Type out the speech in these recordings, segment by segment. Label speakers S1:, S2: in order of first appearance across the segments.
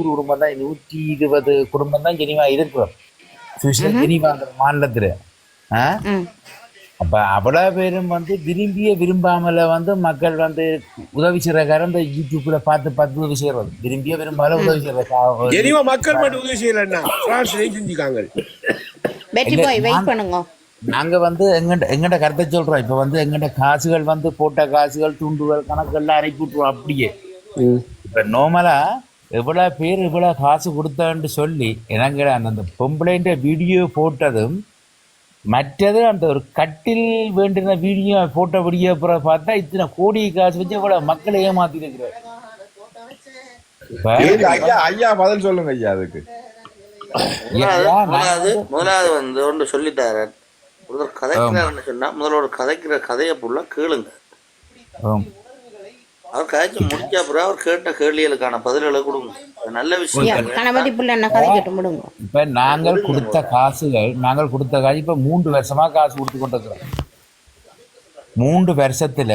S1: நூறு குடும்பம் தான் நூற்றி இருபது குடும்பம் தான் ஜெனிவா இருக்கிறோம் சுவிஸ்ல ஜெனிவாங்கிற மாநிலத்துல. அப்ப அவ்வளவு பேரும் வந்து விரும்பிய விரும்பாமல வந்து மக்கள் வந்து உதவி செய்யறக்கார இந்த யூடியூப்ல பார்த்து பார்த்து உதவி செய்யறது. விரும்பிய விரும்பாமல உதவி செய்யறது
S2: ஜெனிவா மக்கள் மட்டும் உதவி செய்யலன்னா செஞ்சுக்காங்க?
S3: வெற்றி போய் வெயிட் பண்ணுங்க.
S1: நாங்க வந்து எங்கட எங்கட கருத்தை சொல்றோம். இப்ப வந்து எங்கட காசுகள் வந்து போட்ட காசுகள் துண்டுகள் கணக்கெல்லாம் அரைக்கி விட்டுருவோம் அப்படியே. இப்ப நார்மலா எவ்வளவு பேர் இவ்வளவு காசு கொடுத்தான்னு சொல்லி என்னங்கிற அந்த பொம்பளைன்ற வீடியோ போட்டதும் மற்றது அந்த ஒரு கட்டில் வேண்டின வீடியோ போட்ட வீடியோ அப்புறம் பார்த்தா இத்தனை கோடி காசு வச்சு இவ்வளவு மக்களை ஏமாத்தி இருக்கிறார்
S4: ஐயா ஐயா பதில் சொல்லுங்க ஐயா அதுக்கு.
S5: முதலாவது முதலாவது வந்து ஒன்று சொல்லித்தாரன் ஒருத்தர் கதைக்கிறாருன்னு சொன்னா முதல்ல ஒரு கதைக்கிற கதையை ஃபுல்லா கேளுங்க. அவர் கதைச்சு முடிச்ச அப்புறம் அவர் கேட்ட கேள்விகளுக்கான பதில்களை கொடுங்க. அது நல்ல விஷயம்.
S3: கணபதி புள்ள என்ன கதைக்கட்டும் விடுங்க
S1: இப்ப நாங்கள் கொடுத்த காசுகள் நாங்கள் கொடுத்த காசு இப்ப மூன்று வருஷமா காசு கொடுத்து கொண்டிருக்கிறோம். மூன்று வருஷத்துல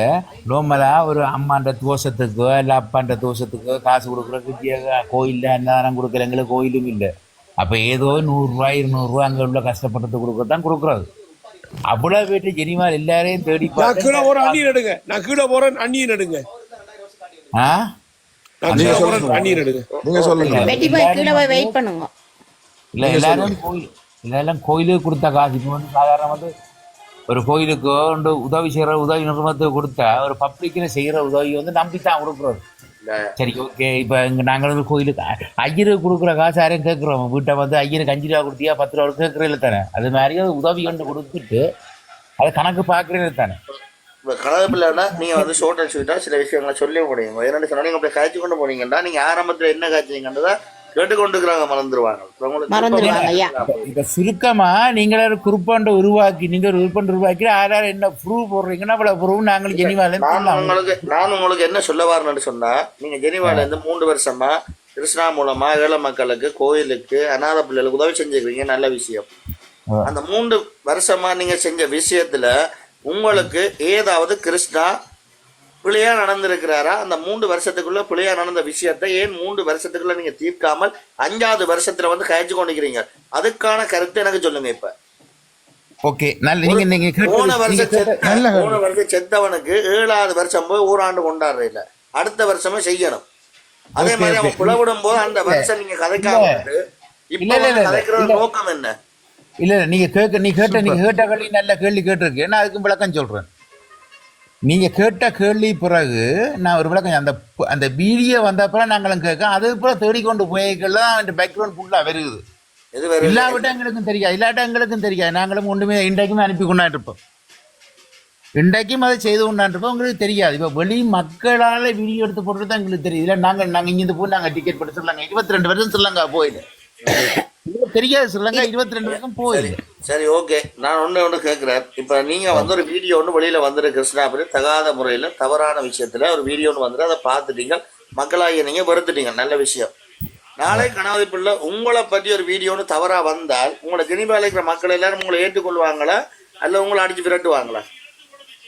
S1: நோமலா ஒரு அம்மாண்ட தோஷத்துக்கோ இல்ல அப்பாண்ட தோஷத்துக்கோ காசு கொடுக்குறதுக்கு கோயில்ல அன்னதானம் கொடுக்கல எங்களுக்கு கோயிலும் இல்லை. அப்ப ஏதோ நூறுரூவா இருநூறுவா அங்க உள்ள கஷ்டப்பட்டது கொடுக்கத்தான் கொடுக்குறது. அவ்வளவு வீட்டு ஜெனிமால் எல்லாரையும் தேடி
S2: நான் கீழே
S1: பார்த்து-
S2: போறேன் அண்ணி நடுங்க. நான் கீழே போறேன் அண்ணி நடுங்க
S1: ஆ?
S2: நான் கீழே போறேன் அண்ணி நடுங்க
S4: நீங்க சொல்லுங்க.
S3: வெற்றி போய் கீழே போய் வெயிட் பண்ணுங்க.
S1: இல்ல எல்லாரும் கோயில் கோயிலுக்கு கொடுத்த காசு. இப்போ வந்து சாதாரண வந்து ஒரு கோயிலுக்கு வந்து உதவி செய்யற உதவி நிறுவனத்துக்கு கொடுத்தா ஒரு பப்ளிக்கில் செய்யற உதவி வந்து நம்பித்தான் கொடுக்குறது. சரி ஓகே. இப்போ இங்கே நாங்கள் வந்து கோயிலுக்கு ஐயருக்கு கொடுக்குற காசு யாரையும் கேட்குறோம்? வீட்டை வந்து ஐயருக்கு அஞ்சு ரூபா கொடுத்தியா பத்து ரூபா கேட்குறதில்ல தானே? அது மாதிரி அது உதவி கொண்டு கொடுத்துட்டு அதை கணக்கு பார்க்குறது தானே?
S5: இப்போ கனவு பிள்ளைனா நீங்க வந்து ஷோர்ட் அண்ட் ஸ்வீட்டா சில விஷயங்களை சொல்ல முடியும். என்னன்னு சொன்னா நீங்க அப்படியே காய்ச்சி கொண்டு போனீங்கன்னா நீங்க ஆரம்பத்துல என்ன காய்ச்சிங்கன்றதா கேட்டுக்கொண்டுக்கிறாங்க மறந்துடுவாங்க.
S1: இப்போ சுருக்கமா நீங்களே ஒரு குறுப்பாண்டை உருவாக்கி நீங்கள் ஒரு உருப்பண்டை உருவாக்கி யாராவது என்ன ப்ரூவ் போடுறீங்கன்னா அவ்வளோ ப்ரூவ் நாங்கள் ஜெனிவாலேருந்து
S5: நான் உங்களுக்கு நான் உங்களுக்கு என்ன சொல்ல வரேன்னு சொன்னா நீங்க ஜெனிவால இருந்து மூன்று வருஷமா கிருஷ்ணா மூலமா ஏழை மக்களுக்கு கோயிலுக்கு அநாத பிள்ளைகளுக்கு உதவி செஞ்சுக்கிறீங்க நல்ல விஷயம். அந்த மூன்று வருஷமா நீங்க செஞ்ச விஷயத்துல உங்களுக்கு ஏதாவது கிருஷ்ணா பிழையா நடந்திருக்கிறாரா? அந்த மூன்று வருஷத்துக்குள்ள பிழையா நடந்த விஷயத்தை ஏன் மூன்று வருஷத்துக்குள்ள நீங்க தீர்க்காமல் அஞ்சாவது வருஷத்துல வந்து கழிச்சு கொண்டிருக்கிறீங்க? அதுக்கான கருத்து எனக்கு சொல்லுங்க இப்ப.
S1: ஓகே நல்ல நீங்க நீங்க
S5: போன வருஷம் போன வருஷம் செத்தவனுக்கு ஏழாவது வருஷம் போய் ஓராண்டு கொண்டாடுற இல்ல அடுத்த வருஷமே செய்யணும். அதே மாதிரி அவன். புலவிடும் போது அந்த வருஷம் நீங்க கதைக்காம இப்ப கதைக்கிற. நோக்கம் என்ன?
S1: இல்ல இல்ல, நீங்க கேட்க நீ கேட்ட நீங்க கேட்ட கேள்வி நல்ல கேள்வி கேட்டிருக்கு. நான் அதுக்கு விளக்கம் சொல்றேன். நீங்க கேட்ட கேள்வி பிறகு நான் ஒரு விளக்கம் அந்த அந்த வீடியோ வந்த அப்புறம் நாங்களும் கேட்க அது அப்புறம் தேடிக்கொண்டு போய்க்கெல்லாம் அந்த பேக்ரவுண்ட் ஃபுல்லா வருது இல்லாவிட்ட எங்களுக்கும் தெரியாது. இல்லாட்ட எங்களுக்கும் தெரியாது. நாங்களும் ஒன்றுமே இன்றைக்குமே அனுப்பி கொண்டாட்டு இருப்போம் இன்றைக்கும் அதை செய்து கொண்டாட்டு இருப்போம் உங்களுக்கு தெரியாது. இப்போ வெளி மக்களால் வீடியோ எடுத்து போட்டுட்டு தான் எங்களுக்கு தெரியுது இல்லை நாங்கள் நாங்கள் இங்கிருந்து போய் நாங்கள் டிக்கெட் போட்டு சொல்லுங்க இருபத்தி ரெண்டு வருஷம் ஸ்ரீலங்கா போயிடு உங்களுக்கு தெரியாது ஸ்ரீலங்கா இருபத்தி ரெண்டு வருஷம் போயிடு
S5: சரி ஓகே. நான் ஒண்ணு ஒண்ணு கேட்கிறேன் இப்ப நீங்க வந்து ஒரு வீடியோ ஒன்று வெளியில வந்துரு கிருஷ்ணாபுரி தகாத முறையில தவறான விஷயத்துல ஒரு வீடியோ ஒன்று வந்துரு அதை பார்த்துட்டீங்க. மக்களாகிய நீங்க வெறுத்துட்டீங்க நல்ல விஷயம். நாளை கணாதி பிள்ளை உங்களை பற்றி ஒரு வீடியோன்னு தவறா வந்தால் உங்களை ஜெனிபால இருக்கிற மக்கள் எல்லாரும் உங்களை ஏற்றுக்கொள்வாங்களா? அல்ல உங்களை அடிச்சு விரட்டுவாங்களா?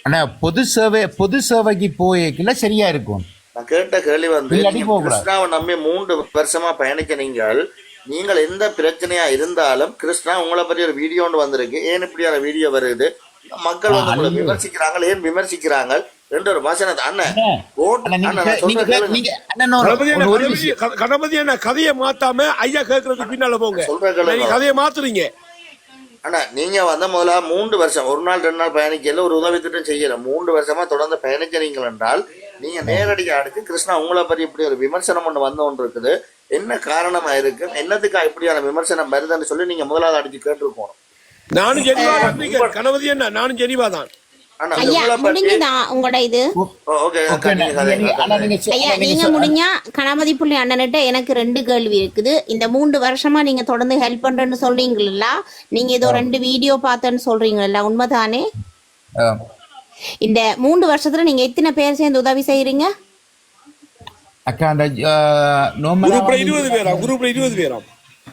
S1: ஆனா பொது சேவை பொது சேவைக்கு போய்க்கல சரியா இருக்கும்.
S5: நான் கேட்ட கேள்வி வந்து. கிருஷ்ணாவை நம்பி மூன்று வருஷமா பயணிக்க நீங்கள் நீங்கள் எந்த பிரச்சனையா இருந்தாலும் கிருஷ்ணா உங்களை பற்றி ஒரு வீடியோ ஒன்று வந்திருக்கு. ஏன் இப்படியான வீடியோ வருது? மக்கள் வந்து உங்களை விமர்சிக்கிறாங்க ஏன் விமர்சிக்கிறாங்க? என்ற ஒரு வசனத்தை அண்ணன்
S2: கணபதி அண்ணா, கதையை மாத்தாம ஐயா கேட்கறதுக்கு பின்னால போங்க. கதையை மாத்துறீங்க.
S5: அண்ணா நீங்க வந்து முதல்ல மூன்று வருஷம் ஒரு நாள் ரெண்டு நாள் பயணிக்கல ஒரு உதவி திட்டம் செய்யல. மூன்று வருஷமா தொடர்ந்து பயணிக்கிறீங்கள் என்றால் நீங்க நேரடியாக அடுத்து கிருஷ்ணா உங்களை பற்றி இப்படி ஒரு விமர்சனம் ஒன்று வந்து ஒன்று இருக்குது என்ன காரணமா இருக்கு? என்னத்துக்கா இப்படியான விமர்சனம் வருதுன்னு சொல்லி நீங்க முதலாவது அடிச்சு கேட்டிருக்கோம்
S2: நானும் ஜெனிவா கணபதி அண்ணா நானும் ஜெனிவா தான்.
S3: கணபதி புள்ளி அண்ணன்கிட்ட எனக்கு ரெண்டு கேள்வி இருக்குது. இந்த மூன்று வருஷமா நீங்க தொடர்ந்து ஹெல்ப் பண்றேன்னு சொல்றீங்களா? நீங்க ஏதோ ரெண்டு வீடியோ பார்த்தேன்னு சொல்றீங்களா? உண்மைதானே. இந்த மூன்று வருஷத்துல நீங்க எத்தனை பேர் சேர்ந்து உதவி செய்யறீங்க
S1: அக்கா அந்த நோமலா
S2: குரூப்ல இருபது பேரா? குரூப்ல இருபது பேரா?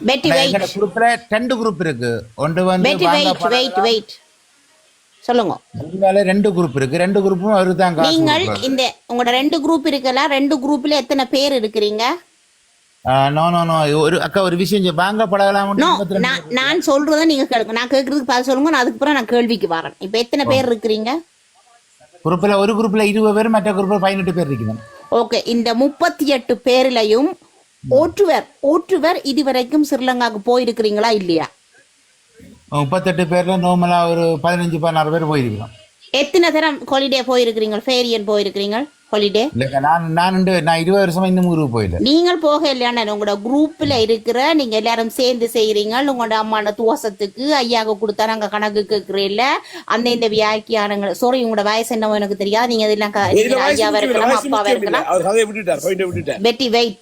S3: பெட்டி
S1: எங்க
S3: வெயிட்
S1: குரூப்ல ரெண்டு குரூப் இருக்கு. ஒன்று வந்து
S3: வெயிட் வெயிட் சொல்லுங்க.
S1: பரவாயில்ல, ரெண்டு குரூப் இருக்கு. ரெண்டு குரூப்பும் அவரு தான்
S3: நீங்கள். இந்த உங்களோட ரெண்டு குரூப் இருக்குல்ல ரெண்டு குரூப்ல எத்தனை பேர் இருக்கிறீங்க?
S1: நோ நோ நோ ஒரு அக்கா ஒரு விஷயம் வாங்க பழகலாம்
S3: நான் சொல்றதை நீங்க கேளுங்க. நான் கேட்கறதுக்கு பதில் சொல்லுங்க. நான் அதுக்கு அப்புறம் நான் கேள்விக்கு வரேன். இப்ப எத்தனை பேர் இருக்கிறீங்க?
S1: குரூப்ல ஒரு குரூப்ல இருபது பேர் மற்ற குரூப்ல பதினெட்டு பேர் இருக்கணும்
S3: ஓகே இந்த முப்பத்தி எட்டு பேர்லயும் ஒற்றுவர் ஒற்றுவர் இதுவரைக்கும் ஸ்ரீலங்காவுக்கு போயிருக்கிறீங்களா இல்லையா?
S1: முப்பத்தெட்டு பேர்ல நார்மலா ஒரு பதினஞ்சு பதினாறு பேர் போயிருக்கிறோம்.
S3: எத்தனை தரம் ஹாலிடே போயிருக்கிறீங்க? ஃபேரியன் போயிருக்கிறீங்க? ஹாலிடே
S1: இல்லைக்கா நான் நான் உண்டு- நான் இருபது வருஷமா இன்னும் குரூப் போயில.
S3: நீங்கள் போக இல்லையாண்ணா உங்களோட குரூப்ல இருக்கிற நீங்க எல்லாரும் சேர்ந்து செய்யறீங்க உங்களோட அம்மான துவசத்துக்கு ஐயாவுக்கு கொடுத்தா நாங்க கணக்கு கேட்கிறீல்ல. அந்த இந்த வியாக்கியானங்கள் சாரி உங்களோட வயசு என்னவோ எனக்கு தெரியாது. நீங்க இதெல்லாம் ஐயாவா இருக்கலாம் அப்பாவா. இருக்கலாம் பெட்டி வெயிட்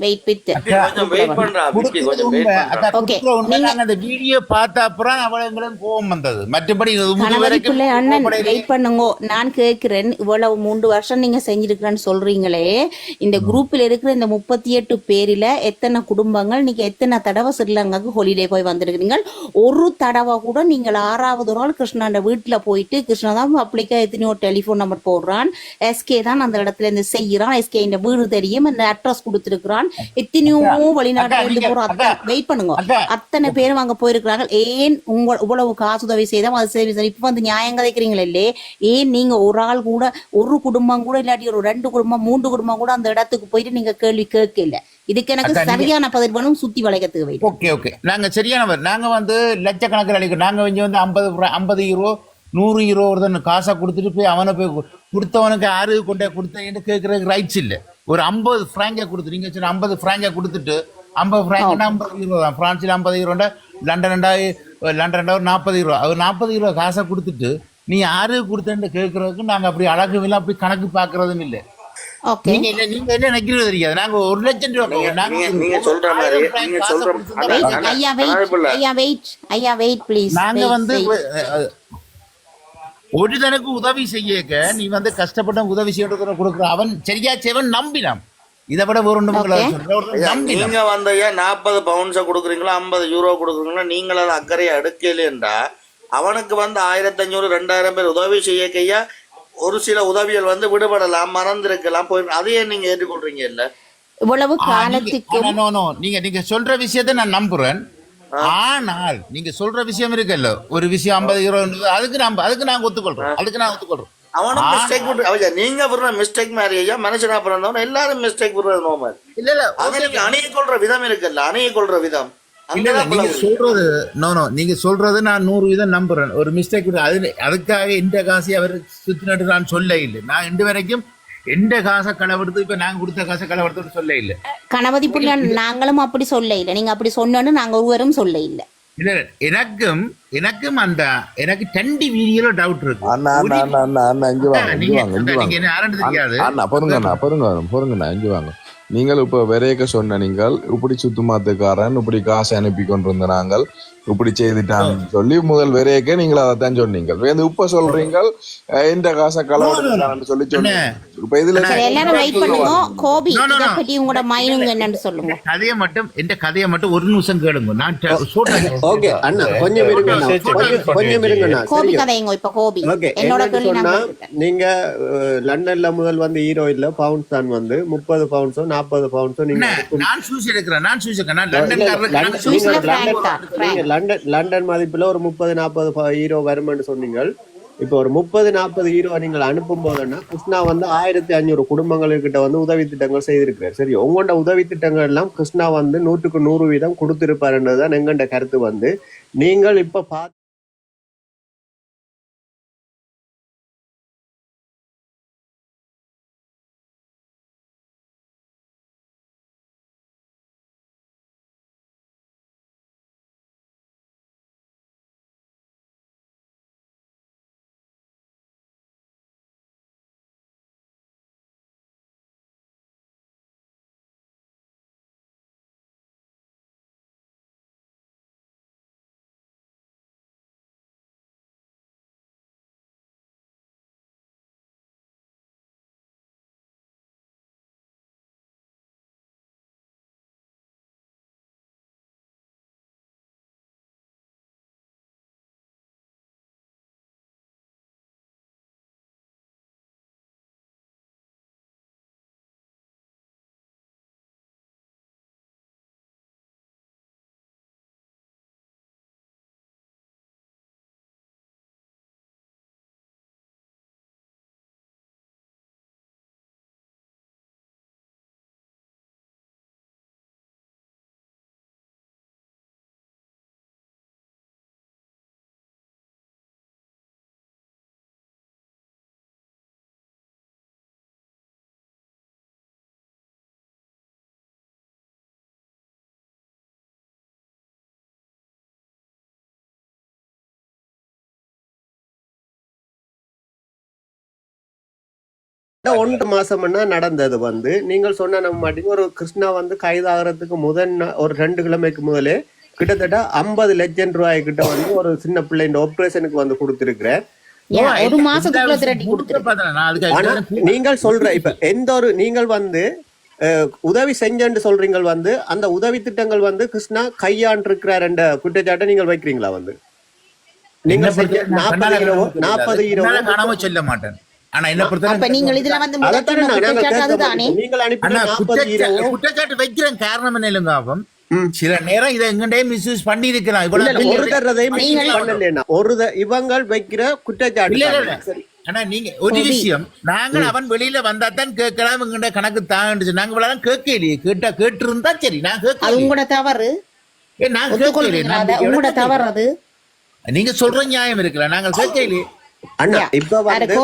S3: வெயிட் வித்
S5: கொஞ்சம் வெயிட் பண்றா பிப்பி கொஞ்சம் வெயிட் பண்றா.
S3: Okay,
S1: உண்மை
S3: நீங்க-
S1: நாங்க அந்த வீடியோ பார்த்த அப்புறம் அவங்களுக்கு கோபம் வந்தது. மற்றபடி
S3: அண்ணன் வெயிட் பண்ணுங்க. நான் கேட்கிறேன் இவ்வளவு மூன்று வருஷம் நீங்க செஞ்சிருக்கிறேன்னு சொல்றீங்களே. இந்த குரூப்ல இருக்கிற இந்த முப்பத்தி எட்டு பேரில எத்தனை குடும்பங்கள் நீங்க எத்தனை தடவை ஸ்ரீலங்காக்கு ஹாலிடே போய் வந்திருக்கிறீங்க? ஒரு தடவை கூட நீங்கள் ஆறாவது நாள் கிருஷ்ணாண்ட வீட்டுல போயிட்டு கிருஷ்ணா தான் பப்ளிக்கா எத்தனையோ டெலிஃபோன் நம்பர் போடுறான். எஸ்கே தான் அந்த இடத்துல இருந்து செய்யறான் எஸ்கே இந்த வீடு தெரியும். இந்த அட்ரஸ் கொடுத்திருக்கிறான். எத்தனையோ
S1: நீங்க-
S3: போற வெயிட் பண்ணுங்க. அத்தனை பேரும் அங்க போயிருக்கிறாங்க ஏன் உங்க இவ்வளவு காசு உதவி செய்தோம் அது சரி சரி. இப்ப வந்து நியாயம் கதைக்கிறீங்களே இல்லே ஏன் நீங்க ஒரு ஆள் கூட ஒரு குடும்பம் கூட இல்லாட்டி ஒரு ரெண்டு குடும்பம் மூன்று குடும்பம் கூட அந்த இடத்துக்கு போயிட்டு நீங்க கேள்வி கேட்கல? இதுக்கு எனக்கு சரியான பதில் வேணும் சுத்தி வளைக்கிறதுக்கு
S1: ஓகே ஓகே. நாங்க சரியானவர் நாங்க வந்து லட்சக்கணக்கில் அடிக்கிறோம். நாங்க இங்க வந்து ஐம்பது ஐம்பது யூரோ நூறு யூரோ ஒருத்தன் காசை கொடுத்துட்டு போய் அவனை போய் கொடுத்தவனுக்கு ஆறு கொண்டே கொடுத்தேன்னு கேட்கறதுக்கு ரைட்ஸ் இல்லை. ஒரு ஐம்பது ஃப்ராங்கை கொடுத்து நீங்க சொன்ன ஐம்பது ஃப்ராங்கை கொடுத்துட்டு ஐம்பது ஃப்ராங்க்னா ஐம்பது யூரோ தான்? பிரான்சில் ஐம்பது யூரோண்டா லண்டன் ரெண்டாயி லண்டன் ரெண்டாவது நாற்பது யூரோ அவர் நாற்பது யூரோ காசை கொடுத்துட்டு நீ யாரு கொடுத்தேன்னு கேட்கறதுக்கு நாங்க அப்படி அழகு எல்லாம் அப்படி கணக்கு பார்க்கறதும் இல்லை.
S3: ஓகே.
S1: நீங்க என்ன நீங்க என்ன நினைக்கிறது தெரியாது. நாங்க ஒரு லட்சம் ரூபா
S5: நீங்க-
S1: ஒரு
S5: சொல்ற மாதிரி, நீங்க சொல்ற-.
S3: ஐயா வெயிட். ஐயா வெயிட் ஐயா வெயிட் ப்ளீஸ்
S1: நாங்க வந்து ஒருதனுக்கு உதவி செய்யக்க நீ வந்து கஷ்டப்பட்ட உதவி செய்யறதுக்கு கொடுக்குற அவன் சரியா செய்வன் நம்பினான். இதை விட ஒரு
S5: நீங்க வந்து நாற்பது பவுன்ஸை கொடுக்குறீங்களா ஐம்பது யூரோ கொடுக்குறீங்களா நீங்கள் அதை அக்கறையை எடுக்கலைன்றா அவனுக்கு வந்து ஆயிரத்தி அஞ்சூறு ரெண்டாயிரம் பேர் உதவி செய்ய கையா ஒரு சில உதவிகள் வந்து விடுபடலாம் மறந்திருக்கலாம் போய் அதையே நீங்க ஏற்றுக்கொள்றீங்க இல்ல?
S3: இவ்வளவு
S1: no. நீங்க நீங்க சொல்ற விஷயத்தை நான் நம்புறேன். ஆனால் நீங்க சொல்ற விஷயம் இருக்குல்ல. ஒரு விஷயம் ஐம்பது யூரோ அதுக்கு நான் அதுக்கு நான் ஒத்துக்கொள்றேன் அதுக்கு நான் ஒத்துக்கொள்றேன்
S5: அவனும் மிஸ்டேக் ஐயா நீங்க விடுற மிஸ்டேக் மாதிரி ஐயா மனுஷனா பிறந்தவன் எல்லாரும் மிஸ்டேக் விடுறது நோமல்
S1: இல்ல இல்ல
S5: அதை நீங்க அணுகி கொள்ற விதம் இருக்குல்ல அணுகி கொள்ற விதம்.
S1: நீங்க. சொல்றது நோ நோ நீங்க சொல்றது நான் நூறு வீதம் நம்புறேன். ஒரு மிஸ்டேக் அது அதுக்காக இந்த காசை அவர் சுத்தினட்டு நான் சொல்ல இல்லை. நான் இன்று வரைக்கும் எந்த காசை களவெடுத்து இப்ப நான் கொடுத்த காசை களவெடுத்து சொல்ல இல்லை.
S3: கணபதி பிள்ளை நாங்களும் அப்படி சொல்ல இல்லை நீங்க அப்படி சொன்னோன்னு நாங்க ஒருவரும் சொல்ல இல்லை
S1: எனக்கும் எனக்கும் அந்த எனக்கு ரெண்டு வீடியோல டவுட் இருக்கு.
S4: அண்ணா அண்ணா அண்ணா அண்ணா இங்க வாங்க இங்க
S1: நீங்க
S4: வாங்க இங்க வாங்க.
S1: என்ன யாருன்னு தெரியாது.
S4: அண்ணா பொறுங்க அண்ணா பொறுங்க பொறுங்கண்ணா இங்க வாங்க. நீங்கள் இப்ப விரையக்க சொன்ன நீங்கள் இப்படி சுத்துமாத்துக்காரன் இப்படி காசை அனுப்பி கொண்டிருந்த நாங்கள் இப்படி செய்துட்டாங்கன்னு சொல்லி முதல் விரையக்க நீங்கள் அதைத்தான் சொன்னீங்க. வந்து இப்ப சொல்றீங்க இந்த காசை களவாடுறான்னு சொல்லி சொன்னீங்க. இப்ப இதுல
S3: எல்லாரும் வெயிட் பண்ணுங்க. கோபி இதை. பத்தி உங்களோட மைனுங்க என்னன்னு சொல்லுங்க.
S1: கதையை மட்டும் எந்த கதையை மட்டும் ஒரு நிமிஷம் கேளுங்க. நான் சொல்றேன்.
S6: ஓகே அண்ணா கொஞ்சம் இருங்க அண்ணா. கொஞ்சம் இருங்க.
S3: கோபி? கதைங்க இப்ப கோபி.
S6: ஓகே
S3: என்னோட
S6: சொன்னா. நீங்க லண்டன்ல முதல் வந்து ஹீரோ இல்ல பவுண்ட்ஸ் தான் வந்து முப்பது பவுண்ட்ஸோ நாற்பது பவுண்ட்ஸோ நீங்க
S1: நான் சூஸ் எடுக்கிறேன். நான் சூஸ் எடுக்கிறேன். நான்
S6: லண்டன் லண்டன் லண்டன் மதிப்பில் ஒரு முப்பது நாற்பது ஹீரோ வரும்னு சொன்னீங்க இப்போ ஒரு முப்பது நாற்பது ஹீரோ நீங்கள் அனுப்பும் போதுன்னா கிருஷ்ணா வந்து ஆயிரத்தி அஞ்சூறு குடும்பங்கள்கிட்ட வந்து உதவி திட்டங்கள் செய்திருக்கிறார். சரி உங்கள்ட உதவி திட்டங்கள் எல்லாம் கிருஷ்ணா வந்து நூற்றுக்கு நூறு வீதம் கொடுத்திருப்பாருன்றதுதான் எங்கண்ட கருத்து வந்து. நீங்கள் இப்போ பார்த்து ஒன்று மாசம்னா நடந்தது வந்து. நீங்கள் சொன்ன நம்ம மாட்டீங்க ஒரு கிருஷ்ணா வந்து கைதாகிறதுக்கு முதல் நா- ஒரு ரெண்டு கிழமைக்கு முதலே கிட்டத்தட்ட ஐம்பது லட்சம் ரூபாய் கிட்ட வந்து ஒரு சின்ன பிள்ளைங்க ஆபரேஷனுக்கு வந்து கொடுத்திருக்கிறேன் நீங்கள் சொல்ற இப்ப எந்த ஒரு நீங்கள் வந்து உதவி செஞ்சேன்னு சொல்றீங்க வந்து அந்த உதவி திட்டங்கள் வந்து கிருஷ்ணா கையாண்டு இருக்கிறார் என்ற குற்றச்சாட்டை நீங்கள் வைக்கிறீங்களா வந்து? நீங்க நாற்பது இருபது நாற்பது இருபது
S1: காணாம சொல்ல மாட்டேன். ஆனா என்ன பொறுத்த
S3: நீங்கள் இதுல வந்து
S6: நாங்க
S3: குற்றச்சாட்டு
S6: கேட்க
S1: வைக்கிறேன். காரணம் என்ன இல்லைங்க. சில நேரம் இதை எங்கண்டே மிஸ்யூஸ் பண்ணி இவ்வளவு
S6: ஒரு இவங்கள் வைக்கிற குற்றச்சாட்டு.
S1: ஆனா நீங்க ஒரு விஷயம். நாங்கள் அவன் வெளியில வந்தா தான் கேட்கலாம். எங்கண்ட கணக்கு தான் நாங்க இவ்வளவு கேட்கலையே. கேட்டா கேட்டு இருந்தா சரி. நான்
S3: அது
S1: கேட்கல
S3: உங்களோட தவறு.
S1: நான் கேட்கலையே?
S3: உங்களோட தவறு அது.
S1: நீங்க சொல்ற நியாயம் இருக்குல்ல. நாங்கள் கேட்கலையே.
S6: அண்ணா. இப்ப வந்து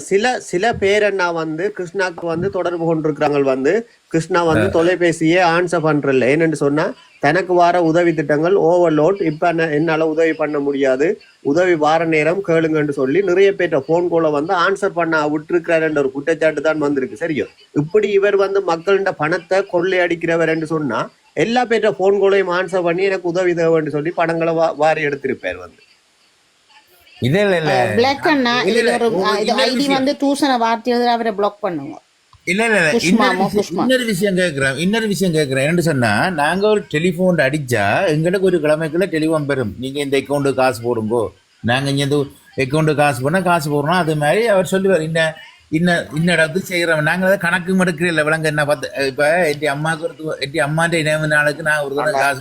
S6: சில சில பேரண்ணா வந்து கிருஷ்ணாக்கு வந்து தொடர்பு கொண்டிருக்கிறாங்க வந்து. கிருஷ்ணா வந்து தொலைபேசியே ஆன்சர் பண்றல ஏன்னு சொன்னா தனக்கு வார உதவி திட்டங்கள் ஓவர்லோட் இப்ப என்ன- என்னால உதவி பண்ண முடியாது. உதவி வார நேரம் கேளுங்கன்னு சொல்லி நிறைய பேர்ட்ட போன் கோல வந்து ஆன்சர் பண்ண விட்டுருக்கிறாருன்ற ஒரு குற்றச்சாட்டு தான் வந்திருக்கு. சரியோ? இப்படி இவர் வந்து மக்கள்கிட்ட பணத்தை கொள்ளையடிக்கிறவர் என்று சொன்னா எல்லா பேர்ட்ட போன் கோலையும் ஆன்சர் பண்ணி எனக்கு உதவி தேவைன்னு சொல்லி பணங்களை வா- வாரி எடுத்திருப்பார் வந்து.
S1: இல்ல இல்ல.
S3: பிளாக்
S1: இல்ல,
S3: இது ஐடி. வந்து தூசண வார்த்தை அவரை பிளாக் பண்ணுங்க.
S1: இல்ல இல்ல இன்னொரு விஷயம்-
S3: புஷ்மா.
S1: இன்னொரு விஷயம் கேட்கிறேன் இன்னொரு விஷயம் கேட்கிறேன் என்ன சொன்னா நாங்க ஒரு டெலிபோன் அடிச்சா எங்களுக்கு ஒரு கிழமைக்குள்ள டெலிஃபோன் பெறும் நீங்க இந்த அக்கௌண்ட் காசு போடுங்கோ. நாங்க இங்க இந்த அக்கௌண்ட் காசு போனா காசு போடுறோம். அது மாதிரி அவர் சொல்லுவார். இன்ன இன்ன இன்ன இடத்துக்கு செய்யறோம் நாங்க அதை கணக்கு மடுக்கிற இல்லை விளங்க என்ன பார்த்து இப்ப எட்டி அம்மாவுக்கு ஒரு எட்டி அம்மாட்ட இணைவு நாளுக்கு நான் ஒரு தடவை காசு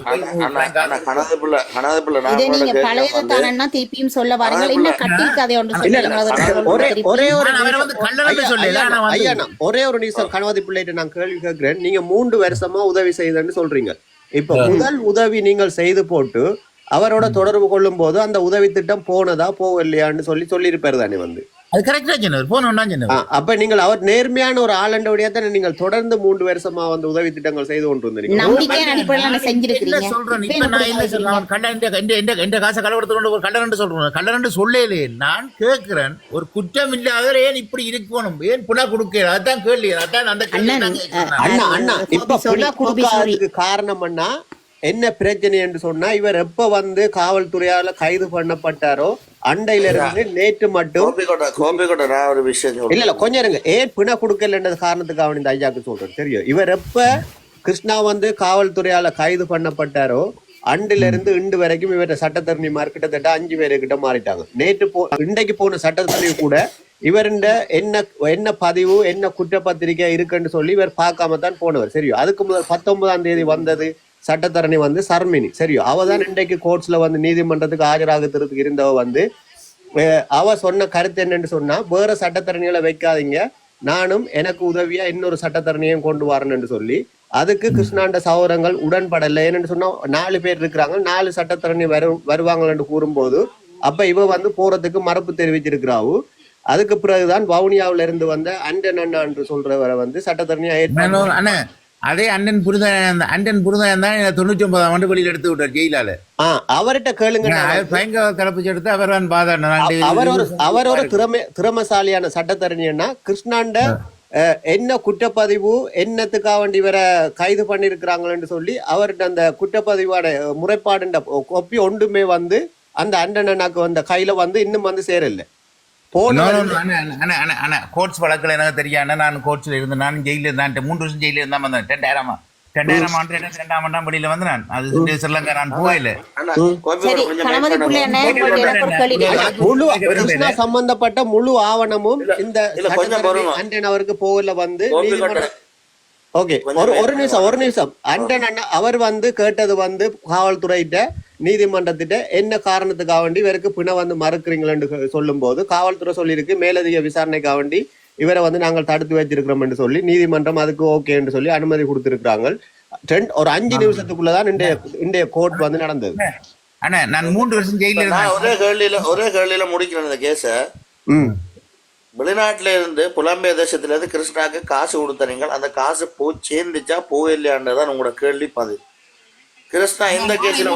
S6: ஒரே ஒரு நிமிஷம். கணவதி பிள்ளைகிட்ட நான் கேள்வி கேட்கிறேன். நீங்க மூன்று வருஷமா உதவி செய்தன்னு சொல்றீங்க. இப்ப முதல் உதவி நீங்கள் செய்து போட்டு அவரோட தொடர்பு கொள்ளும் போது அந்த உதவி திட்டம் போனதா போகலையான்னு சொல்லி சொல்லியிருப்பாரு தானே வந்து.
S1: அது கரெக்டா சொன்னவர் போன ஒன்னா
S6: ஆ,
S1: சொன்னவர்
S6: அப்ப நீங்கள் அவர் நேர்மையான ஒரு ஆளண்டோடையா தானே நீங்கள் தொடர்ந்து மூன்று வருஷமா வந்து உதவி திட்டங்கள் செய்து கொண்டு வந்தீங்க
S3: நம்பிக்கையான அடிப்படையில்
S1: சொல்றேன்?
S3: இப்ப
S1: நான் என்ன? சொல்றேன்? கள்ள இந்த இந்த இந்த இந்த காசை கலவரத்து கொண்டு ஒரு கள்ளரண்டு சொல்றேன். கள்ளரண்டு சொல்லலே நான் கேட்கிறேன் ஒரு குற்றம் இல்லாதவர் ஏன் இப்படி இருக்கணும்? ஏன் புனா கொடுக்க அதான் கேள்வி. அதான் அந்த.
S6: அண்ணா அண்ணா இப்ப
S3: கோபி
S6: கொடுக்காததுக்கு காரணம்னா என்ன பிரச்சனை என்று சொன்னா இவர் எப்ப வந்து காவல்துறையால கைது பண்ணப்பட்டாரோ அண்டையில இருந்து நேற்று மட்டும்
S5: கோபிக்கோட்டை கோபிக்கோட்டை நான் ஒரு விஷயம்
S6: இல்ல இல்ல கொஞ்சம் இருங்க. ஏன் பிணை கொடுக்கலன்றது காரணத்துக்காக இந்த ஐயாக்கு சொல்றேன். தெரியும். இவர் எப்ப கிருஷ்ணா வந்து காவல்துறையால கைது பண்ணப்பட்டாரோ அண்டுல இருந்து இண்டு வரைக்கும் இவர சட்டத்தரணிமார் கிட்டத்தட்ட அஞ்சு பேரு கிட்ட மாறிட்டாங்க. நேற்று போ இன்றைக்கு போன சட்டத்தரணி கூட இவருண்ட என்ன என்ன பதிவு என்ன குற்றப்பத்திரிக்கை இருக்குன்னு சொல்லி இவர் பார்க்காம தான் போனவர். சரியோ? அதுக்கு முதல் பத்தொன்பதாம் தேதி வந்தது. சட்டத்தரணி வந்து சர்மினி. சரியோ? அவ தான் இன்றைக்கு கோர்ட்ஸ்ல வந்து நீதிமன்றத்துக்கு ஆஜராகிறதுக்கு இருந்தவ வந்து அவ சொன்ன கருத்து என்னன்னு சொன்னா வேற சட்டத்தரணிகளை வைக்காதீங்க. நானும் எனக்கு உதவியா இன்னொரு சட்டத்தரணியையும் கொண்டு வரணும்னு சொல்லி அதுக்கு கிருஷ்ணாண்ட சௌரங்கள் உடன்படலை. என்னன்னு சொன்னா நாலு பேர் இருக்கிறாங்க. நாலு சட்டத்தரணி வரு வருவாங்கன்னு கூறும்போது அப்ப இவ வந்து போறதுக்கு மறுப்பு தெரிவிச்சிருக்கிறாவு அதுக்கு பிறகுதான் வவுனியாவுல இருந்து வந்த அண்டன் அண்ணா என்று சொல்றவரை வந்து சட்டத்தரணியா
S1: அதே அண்ணன் புரிதன் அண்ணன் புரிதன் தான் தொண்ணூத்தி ஒன்பதாம் ஆண்டு வெளியில் எடுத்து விட்டார் ஜெயிலால
S6: அவர்கிட்ட கேளுங்க
S1: பயங்கர தரப்பு எடுத்து அவர் தான் பாதாடினார்.
S6: அவ- அவர் ஒரு அவர் ஒரு திறமை திறமசாலியான சட்டத்தரணின்னா கிருஷ்ணாண்ட என்ன குற்றப்பதிவு என்னத்துக்காக வேண்டி இவரை கைது பண்ணிருக்கிறாங்கன்னு சொல்லி அவர்கிட்ட அந்த குற்றப்பதிவான அஹ், முறைப்பாடுன்ற கொப்பி ஒன்றுமே வந்து அந்த அண்டனாக்கு வந்த கையில வந்து இன்னும் வந்து சேரல.
S1: கோர்ட்ஸ் வழக்குல எனக்கு தெரியும். நான் கோர்ட்ஸ்ல இருந்தேன் நான் ஜெயில இருந்தேன் மூன்று வருஷம் ஜெயில இருந்தா வந்தேன். ரெண்டாயிரமா? ரெண்டாயிரம் ஆண்டு ரெண்டாம் ஆண்டாம் வெளியில வந்து நான். அது ஸ்ரீலங்கா நான்.
S6: முழு
S1: கேட்க விரும்பல.
S6: கிருஷ்ணா சம்பந்தப்பட்ட முழு ஆவணமும் இந்த. அண்டன் அவருக்கு போகல வந்து ஓகே ஒரு ஒரு நிமிஷம் ஒரு நிமிஷம். அண்டன் அண்ணா அவர் வந்து கேட்டது வந்து காவல்துறையிட்ட நீதிமன்றத்திட்ட என்ன காரணத்துக்காக வேண்டி இவருக்கு பிணை வந்து மறுக்கிறீங்களேன்னு சொல்லும் போது காவல்துறை சொல்லியிருக்கு மேலதிக விசாரணைக்காக வேண்டி இவரை வந்து நாங்கள் தடுத்து வச்சிருக்கிறோம் என்று சொல்லி நீதிமன்றம் அதுக்கு ஓகே என்று சொல்லி அனுமதி கொடுத்திருக்கிறாங்க ரெண்டு- ஒரு அஞ்சு நிமிஷத்துக்குள்ளதான் இன்றைய இன்றைய கோர்ட் வந்து நடந்தது.
S1: அண்ணா நான் மூன்று வருஷம் ஜெயில
S5: ஒரே கேள்வியில ஒரே கேள்வியில முடிக்கிறேன் இந்த கேஸ
S6: ம்.
S5: வெளிநாட்டுல இருந்து புலம்பெயர் தேசத்துல இருந்து கிருஷ்ணாக்கு காசு கொடுத்தனீங்க அந்த காசு போய் சேர்ந்துச்சா போயில்லையான்றதான் உங்களோட கேள்வி பதில். கிருஷ்ணா எந்த கேஸ்ல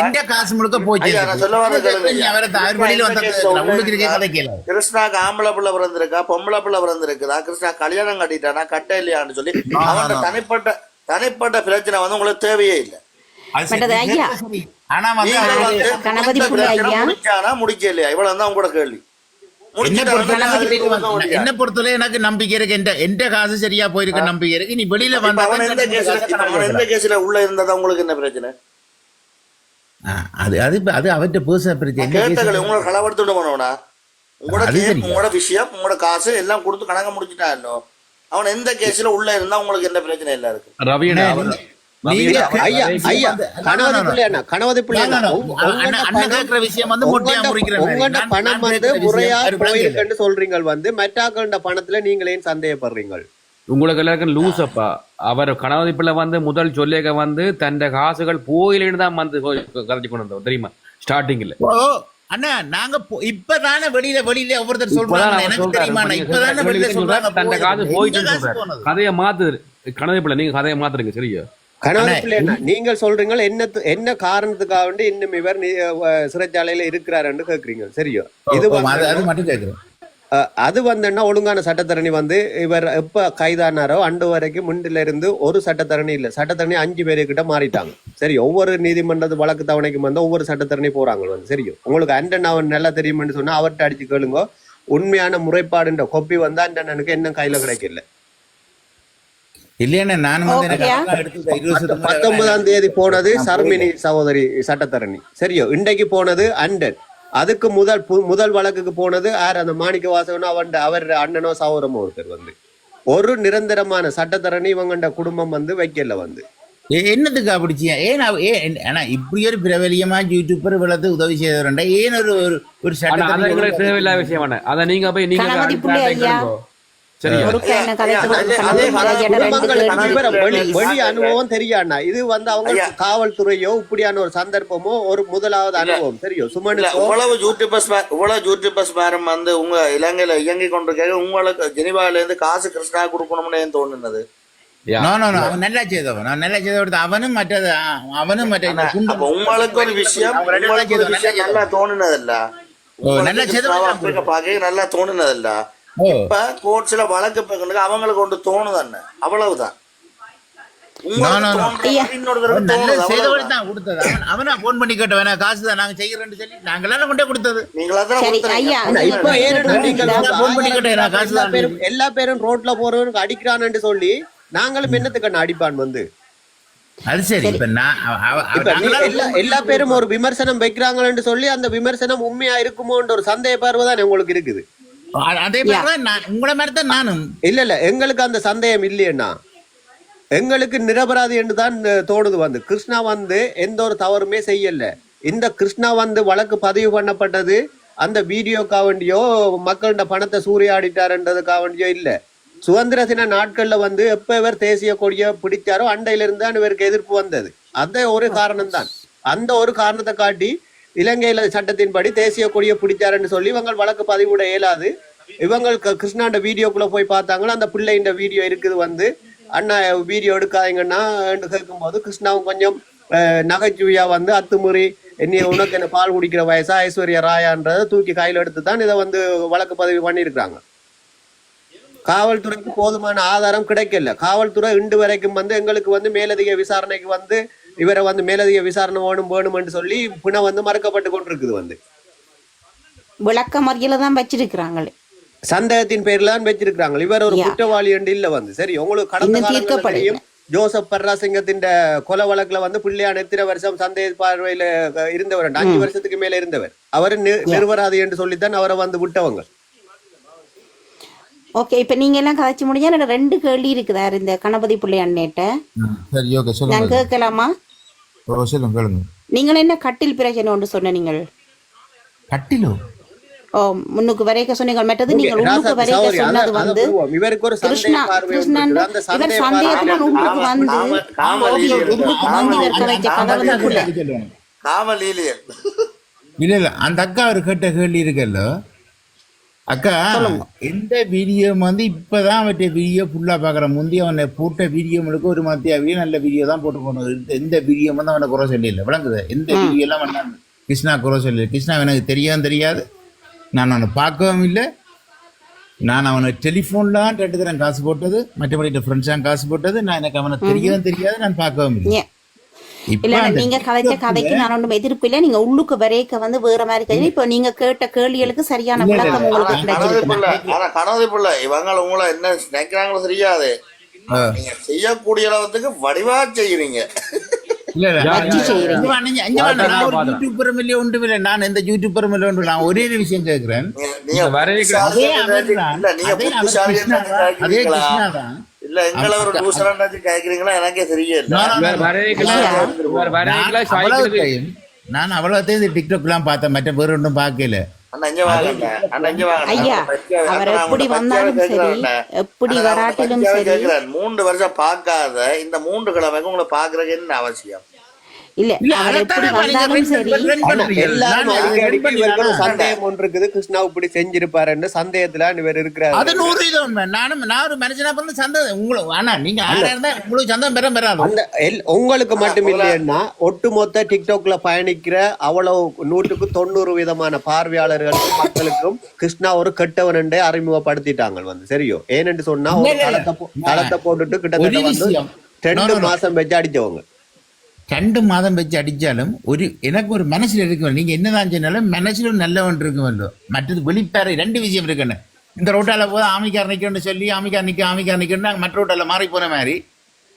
S1: எந்த காசு முழுக்க போச்சு.
S5: நான் சொல்ல
S1: கேளு
S5: கிருஷ்ணாக்கு ஆம்பளை பிள்ளை பிறந்திருக்கா பொம்பளை பிள்ளை பிறந்திருக்குதா? கிருஷ்ணா கல்யாணம் கட்டிட்டானா கட்ட இல்லையான்னு சொல்லி அவனோட தனிப்பட்ட தனிப்பட்ட பிரச்சனை வந்து உங்களுக்கு தேவையே இல்லை.
S1: ஆனா வந்து
S5: நீங்கள்
S1: அவரு-
S5: வந்து
S3: கணபதி
S5: இந்த
S3: புள்ள
S5: பிரச்சனை
S3: ஐயா.
S5: முடிச்சானா முடிக்க இல்லையா இவ்வளவு தான் உங்களோட கேள்வி.
S1: என்ன பொறுத்தவரை எனக்கு நம்பிக்கை இருக்கு. எந்த எந்த காசு சரியா போயிருக்க நம்பிக்கை இருக்கு. நீ வெளியில வந்தா
S5: கேஸ்ல உள்ள இருந்ததா உங்களுக்கு என்ன பிரச்சனை?
S1: அது அது அது அவர்கிட்ட பேச பிரச்சனை?
S5: உங்களை களவெடுத்துட்டு போனவனா? உங்களோட. உங்களோட விஷயம் உங்களோட காசு எல்லாம் கொடுத்து கணக்க முடிச்சுட்டானோ? அவன் எந்த கேஸ்ல உள்ள இருந்தா உங்களுக்கு என்ன பிரச்சனை இல்ல இருக்கு
S7: ரவியண்ணா
S6: பணம்
S1: வந்து
S6: முறையா. போயிருக்குன்னு சொல்றீங்க வந்து மெட்டாக்கண்ட பணத்துல நீங்களே சந்தேகப்படுறீங்க
S7: உங்களுக்கு எல்லாருக்கும் லூஸ் அப்பா அவர் கணவதி பிள்ளை வந்து முதல் சொல்லியக வந்து தன் காசுகள் போயிலேன்னு தான் வந்து கதைச்சு கொண்டு வந்தோம் தெரியுமா? ஸ்டார்டிங்ல
S1: அண்ணா நாங்க இப்பதானே வெளியில வெளியில ஒவ்வொருத்தர் சொல்றாங்க எனக்கு
S7: சொல்றாரு.
S1: தெரியுமா
S7: நீங்க
S1: இப்பதானே வெளியில
S7: சொல்றாரு,
S1: சொல்றாங்க
S7: தன் காசு. போயிட்டு? கதையை மாத்து கணவதி பிள்ளை நீங்க கதையை மாத்துறீங்க சரியா?
S6: நீங்கள் சொல்றீங்க என்ன என்ன காரணத்துக்காக வேண்டி இன்னும் இவர் சிறைச்சாலையில இருக்கிறாருன்னு கேக்குறீங்க சரியோ? இது
S1: அது மட்டும் கேக்குறேன்
S6: அது வந்துன்னா ஒழுங்கான சட்டத்தரணி வந்து இவர் எப்ப கைதானாரோ அண்டு வரைக்கும் முண்டில இருந்து ஒரு சட்டத்தரணி இல்ல. சட்டத்தரணி அஞ்சு பேரு கிட்ட மாறிட்டாங்க. சரி ஒவ்வொரு நீதிமன்றத்து வழக்கு தவணைக்கும் வந்து ஒவ்வொரு சட்டத்தரணி போறாங்க வந்து. சரியும் உங்களுக்கு அண்டன் அவன் நல்லா தெரியும்னு சொன்னா அவர்கிட்ட அடிச்சு கேளுங்க. உண்மையான முறைப்பாடுன்ற கொப்பி வந்து அண்டனுக்கு என்ன கையில கிடைக்கல.
S1: இல்லையா நானும் வந்து எனக்கு
S6: பத்தொன்பதாம் தேதி போனது சர்மினி சகோதரி சட்டத்தரணி. சரியோ இன்றைக்கு போனது அண்டன் அதுக்கு முதல் பு- முதல் வழக்குக்கு போனது யார்? அந்த மாணிக்க வாசகனோ அவன் அவர் அண்ணனோ சகோதரமோ ஒருத்தர் வந்து. ஒரு நிரந்தரமான சட்டத்தரணி இவங்கண்ட குடும்பம் வந்து வைக்கல வந்து.
S1: ஏ- என்னத்துக்கு அப்படிச்சியா ஏன் அவ- ஏன் ஆனா இப்படி ஒரு பிரபலியமா யூடியூபர் விளத்து உதவி செய்தவரண்டா? ஏன் ஒரு ஒரு- ஒரு
S7: ஆனா அதை
S1: சட்டத்தை
S7: எங்களுக்கு தேவையில்லாத விஷயம் வேணாம் அதை நீங்க போய் நீங்க
S6: அனுபவம் தெரியாண்ணா. இது வந்து அவங்க. காவல்துறையோ இப்படியான ஒரு சந்தர்ப்பமோ ஒரு முதலாவது அனுபவம். தெரியும்
S5: இல்ல
S6: சுமனுக்கோ
S5: இவ்வளவு யூடியூபர்ஸ் இவ்வளவு யூடியூபர்ஸ் பாரம் வந்து உங்க இலங்கையில இயங்கி கொண்டிருக்க உங்களுக்கு ஜெனிவால இருந்து காசு கிருஷ்ணா கொடுக்கணும்னு ஏன் தோணுனது?
S7: யா.
S1: நோ நோ நோ அவன் நல்லா செய்தவன். நான் நல்லா செய்தவன். அவனும் மற்றது அவனும் மற்ற
S5: உங்களுக்கு ஒரு விஷயம்
S1: நல்லா செய்தவன்.
S5: தோணுனதில்ல.
S1: ஓ
S5: இப்ப கோர்ட்ஸ்ல வழக்கு அவங்களுக்கு ஒன்று. தோணுது,
S1: செய்தவன்
S5: அவ்வளவுதான்.
S1: அவன் அவனா போன் பண்ணி கேட்ட வேணா காசு தான் நாங்க செய்யறோம்னு சொல்லி நாங்களாம் கொண்டே கொடுத்தது.
S6: எல்லா
S1: தான்
S6: பேரும் எல்லா பேரும் ரோட்ல போறவனுக்கு அடிக்கிறான்னு சொல்லி நாங்களும் என்னத்துக்கு அடிப்பான் வந்து?
S1: அது சரி இப்ப நான்
S6: எல்லா பேரும் ஒரு விமர்சனம் வைக்கிறாங்கன்னு சொல்லி அந்த விமர்சனம் உண்மையா இருக்குமோன்ற ஒரு சந்தேக பார்வை தான் உங்களுக்கு இருக்குது.
S1: அதே உங்கள மாதிரி தான் நானும்.
S6: இல்ல இல்ல எங்களுக்கு அந்த சந்தேகம் இல்லையேண்ணா. எங்களுக்கு நிரபராதி என்று தான் தோணுது வந்து. கிருஷ்ணா வந்து எந்த ஒரு தவறுமே செய்யல. இந்த கிருஷ்ணா வந்து வழக்கு பதிவு பண்ணப்பட்டது அந்த வீடியோக்காக வேண்டியோ மக்கள்கிட்ட பணத்தை சூறையாடிட்டாருன்றதுக்காக வேண்டியோ இல்ல. சுதந்திர தின நாட்கள்ல வந்து எப்ப இவர் தேசிய கொடியை பிடிச்சாரோ அண்டையில இருந்து தான் இவருக்கு எதிர்ப்பு வந்தது. அந்த ஒரு காரணம் தான் அந்த ஒரு காரணத்தை காட்டி இலங்கையில சட்டத்தின்படி தேசிய கொடியை பிடிச்சாருன்னு சொல்லி இவங்க வழக்கு பதிவிட இயலாது. இவங்க கிருஷ்ணாண்ட வீடியோக்குள்ள போய் பார்த்தாங்கன்னா அந்த பிள்ளைண்ட வீடியோ இருக்குது வந்து. அண்ணா வீடியோ எடுக்காதீங்கன்னா கேட்கும்போது கிருஷ்ணாவும் கொஞ்சம் நகைச்சுவையா வந்து அத்துமுறை என்னைய உனக்கு என்ன பால் குடிக்கிற வயசா? ஐஸ்வர்யா ராயான்றதை தூக்கி கையில் எடுத்து தான் இதை வந்து வழக்கு பதிவு பண்ணியிருக்காங்க காவல்துறைக்கு போதுமான ஆதாரம் கிடைக்கல. காவல்துறை இன்று வரைக்கும் வந்து எங்களுக்கு வந்து மேலதிக விசாரணைக்கு வந்து இவரை வந்து மேலதிக விசாரணை வேணும் வேணும்னு சொல்லி பிணை வந்து மறுக்கப்பட்டு கொண்டிருக்குது வந்து.
S3: விளக்க மறியல தான் வச்சிருக்கிறாங்களே.
S6: சந்தேகத்தின் பேர்ல தான் வச்சிருக்காங்க இவர் ஒரு. குற்றவாளி என்று இல்ல வந்து. சரி உங்களுக்கு கடந்த ஜோசப் பர்ராசிங்கத்தின் கொலை வழக்குல வந்து பிள்ளையான எத்தனை வருஷம் சந்தேக பார்வையில இருந்தவர்? அஞ்சு வருஷத்துக்கு மேல இருந்தவர். அவர் நிர்வராதி என்று சொல்லித்தான் அவரை வந்து விட்டவங்க.
S3: ஓகே இப்ப நீங்க எல்லாம் கதைச்சு முடிஞ்சா எனக்கு ரெண்டு கேள்வி இருக்குதாரு இந்த கணபதி பிள்ளை அண்ணேட்ட?
S1: சரி ஓகே
S3: நான்
S1: சொல்லுங்க
S3: கேட்கலாமா?
S1: ஓ, சொல்லுங்க கேளுங்க
S3: நீங்கள் என்ன கட்டில் பிரச்சனை ஒன்று சொன்ன நீங்கள்?
S1: கட்டிலோ?
S3: ஓ முன்னுக்கு வரைக்க சொன்னீங்க மற்றது நீங்கள் உள்ளுக்கு வரைக்க
S6: சௌரி, அத-
S3: சொன்னது வந்து.
S6: இவருக்கு ஒரு
S3: கிருஷ்ணா கிருஷ்ணன் இவர்
S6: சந்தேக
S3: சந்தேகத்துல
S6: பார்வை-
S3: உள்ளுக்கு வந்து. உள்ளுக்கு
S5: காம
S3: வந்து இவர். கதைச்ச கதவுக்குள்ள
S5: காம லீலியன்
S1: இல்ல இல்ல அந்த அக்கா ஒரு கேட்ட கேள்வி இருக்குல்ல? அக்கா எந்த வீடியோ வந்து இப்பதான் அவற்றை வீடியோ ஃபுல்லா பாக்குறேன் முந்தைய அவனை போட்ட வீடியோ முழுக்க ஒரு மத்தியாவே நல்ல வீடியோ தான் போட்டு போனது இந்த- எந்த வீடியோ வந்து அவனை குறை சொல்லல விளங்குது. எந்த வீடியோ எல்லாம் வேண்டாம் கிருஷ்ணா குறை சொல்லல கிருஷ்ணா எனக்கு தெரியவும் தெரியாது. நான் அவனை பார்க்கவும் இல்லை. நான் அவனை டெலிஃபோன்ல தான் கேட்டுக்கிறேன். காசு போட்டது. மற்றபடி ஃப்ரெண்ட்ஸ் தான் காசு போட்டது. நான் எனக்கு அவனை தெரியவும் தெரியாது நான் பார்க்கவும் இல்லை.
S3: இல்ல நீங்க கதைச்ச கதைக்கு நான் ஒன்றும் எதிர்ப்பு இல்லை நீங்க உள்ளுக்கு வரைக்க வந்து வேற மாதிரி கதை இப்ப நீங்க கேட்ட கேள்விகளுக்கு சரியான விளக்கம். உங்களுக்கு கிடைச்சிருக்கு
S5: ஆனா கனவு பிள்ளை இவங்க உங்களை என்ன நினைக்கிறாங்களோ தெரியாது. நீங்க செய்யக்கூடிய அளவுக்கு வடிவா செய்யறீங்க.
S7: யா,
S1: நான்
S7: பாத்துறேன்.
S1: யூடியூபரும் இல்லை இல்லை நான் ஒரே ஒரு விஷயம் கேட்கிறேன்
S7: இந்த
S1: அதே கிருஷ்ணா தான்.
S5: இல்ல எங்களை ஒரு எனக்கே தெரியல
S1: நான் இந்த டிக்டாக் எல்லாம் பார்த்தேன் மற்ற பேர் ஒன்றும் பார்க்கல
S5: அண்ணா. இங்க வாங்க அண்ணா. இங்க வாங்க
S3: ஐயா அவர் எப்படி வந்தாலும் சரி எப்படி வராட்டிலும் சரி.
S5: கேட்கிறேன் மூன்று வருஷம் பார்க்காத இந்த மூன்று கிழமைக்கு உங்களை பாக்குறதுக்கு என்ன அவசியம்?
S3: இல்ல.
S6: சந்தேகம் ஒன்று இருக்குது. கிருஷ்ணா இப்படி செஞ்சிருப்பாருன்னு சந்தேகத்துல இவர்
S1: அது
S6: இருக்கிறாரு
S1: நூறு இது உண்மை நானும் நான் ஒரு மனுஷனா பிறந்து சந்தோஷம் உங்களுக்கு ஆனா நீங்க ஆளா இருந்தா உங்களுக்கு சந்தோஷம் பெற பெறாது?
S6: அந்த உங்களுக்கு மட்டும் இல்லைன்னா ஒட்டுமொத்த டிக்டாக்ல பயணிக்கிற அவ்வளவு நூற்றுக்கு தொண்ணூறு விதமான பார்வையாளர்களுக்கும் மக்களுக்கும் கிருஷ்ணா ஒரு கெட்டவன் என்றே அறிமுகப்படுத்திட்டாங்க வந்து. சரியோ? ஏனென்று சொன்னா. களத்தை போட்டுட்டு கிட்டத்தட்ட வந்து. ரெண்டு. மாசம் வச்சு அடிச்சவங்க.
S1: ரெண்டு மாதம் வச்சு அடித்தாலும் ஒரு எனக்கு ஒரு மனசுல நீங்கள் நீங்க என்னதான் சொன்னாலும் மனசுல நல்லவன் இருக்குமல்லோ. மற்றது வெளிப்பாறை ரெண்டு விஷயம் இருக்குன்னு இந்த ரோட்டால போதும் ஆமிக்கார் நிற்கணும்னு சொல்லி ஆமிக்கார் நிற்க ஆமிக்கார் நிக்கணும் மற்ற ரோட்டால் மாறி போன மாதிரி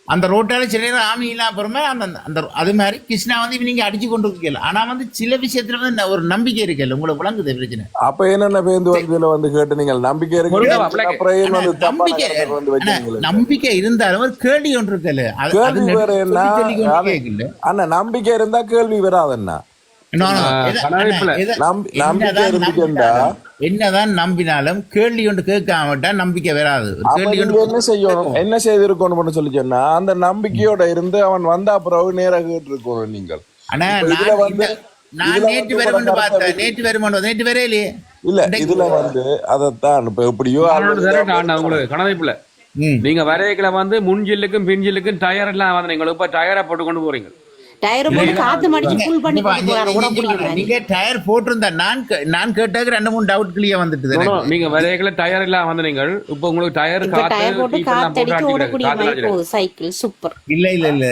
S1: அந்த ரோட்டால சில நேரம் ஆமி இல்லாம அப்புறமே அந்த அந்த அது மாதிரி கிருஷ்ணா வந்து இப்ப நீங்க அடிச்சு கொண்டு இருக்கல. ஆனா வந்து சில விஷயத்துல வந்து ஒரு நம்பிக்கை இருக்கல. உங்களுக்கு விளங்குது பிரச்சனை.
S4: அப்ப என்னென்ன பேருந்து வந்து இதுல வந்து கேட்டு நீங்கள்? நம்பிக்கை இருக்கு.
S1: நம்பிக்கை இருந்தாலும் ஒரு கேள்வி ஒன்று இருக்கல. அது- அது
S4: கேள்வி வேற என்ன? அண்ணா நம்பிக்கை இருந்தா கேள்வி நம்பி- நம்பிக்கை?
S1: நம்பினாலும், என்னதான் நம்பினாலும் கேள்வி ஒன்று கேட்காமட்டா நம்பிக்கை வராது.
S4: என்ன செய்யணும்? என்ன செய்திருக்கணும் சொல்லி சொன்னா அந்த நம்பிக்கையோட இருந்து அவன் வந்தா பிறகு நேராக கேட்டிருக்கணும் நீங்கள்.
S1: ஆனா நான் நேற்று
S4: உங்களோட
S1: பார்த்தேன். நேற்று வருமென்று நேற்று வரே இல்லையே
S4: இல்ல இதுல வந்து அதத்தான் இப்ப எப்படியோ
S7: உங்களுக்கு கணவைப்புல. நீங்க வரைக்கல வந்து முன் ஜில்லுக்கும் பின் ஜில்லுக்கும் டயர் எல்லாம் வந்து நீங்க இப்ப டயரா போட்டு கொண்டு போறீங்க.
S3: டயர் போட்டு காத்து மடிச்சு ஃபுல் பண்ணி
S1: நீங்க டயர் போட்டிருந்தா நான் நான் கேட்டாக்க ரெண்டு மூணு டவுட் கிளியர் வந்துட்டு.
S7: நீங்க வரைக்கல டயர் எல்லாம் வந்து நீங்கள் இப்ப உங்களுக்கு டயர் காத்து
S3: டயர் போட்டு. ஓடக்கூடிய
S7: காத்து
S3: மாதிரி
S7: அடிக்கிறது.
S3: போகுது சைக்கிள் சூப்பர்
S1: இல்ல இல்ல இல்ல.